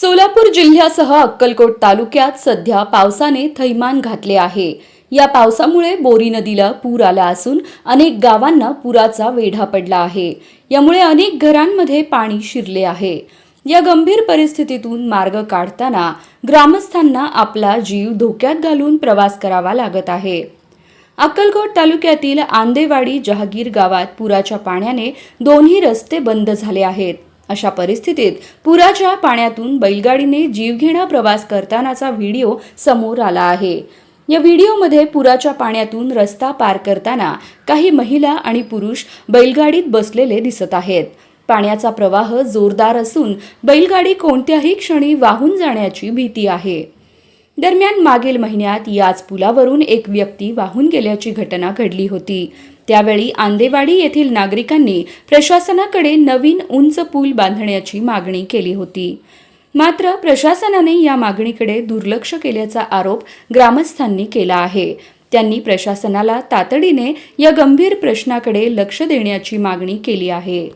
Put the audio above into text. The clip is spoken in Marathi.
सोलापूर जिल्ह्यासह अक्कलकोट तालुक्यात सध्या पावसाने थैमान घातले आहे. या पावसामुळे बोरी नदीला पूर आला असून अनेक गावांना पुराचा वेढा पडला आहे. यामुळे अनेक घरांमध्ये पाणी शिरले आहे. या गंभीर परिस्थितीतून मार्ग काढताना ग्रामस्थांना आपला जीव धोक्यात घालून प्रवास करावा लागत आहे. अक्कलकोट तालुक्यातील आंदेवाडी जहागीर गावात पुराच्या पाण्याने दोन्ही रस्ते बंद झाले आहेत. अशा परिस्थितीत पुराच्या पाण्यातून बैलगाडीने जीवघेणा प्रवास करतानाचा व्हिडिओ समोर आला आहे. या व्हिडिओमध्ये पुराच्या पाण्यातून रस्ता पार करताना काही महिला आणि पुरुष बैलगाडीत बसलेले दिसत आहेत. पाण्याचा प्रवाह जोरदार असून बैलगाडी कोणत्याही क्षणी वाहून जाण्याची भीती आहे. दरम्यान मागील महिन्यात याच पुलावरून एक व्यक्ती वाहून गेल्याची घटना घडली होती. त्यावेळी आंदेवाडी येथील नागरिकांनी प्रशासनाकडे नवीन उंच पूल बांधण्याची मागणी केली होती. मात्र प्रशासनाने या मागणीकडे दुर्लक्ष केल्याचा आरोप ग्रामस्थांनी केला आहे. त्यांनी प्रशासनाला तातडीने या गंभीर प्रश्नाकडे लक्ष देण्याची मागणी केली आहे.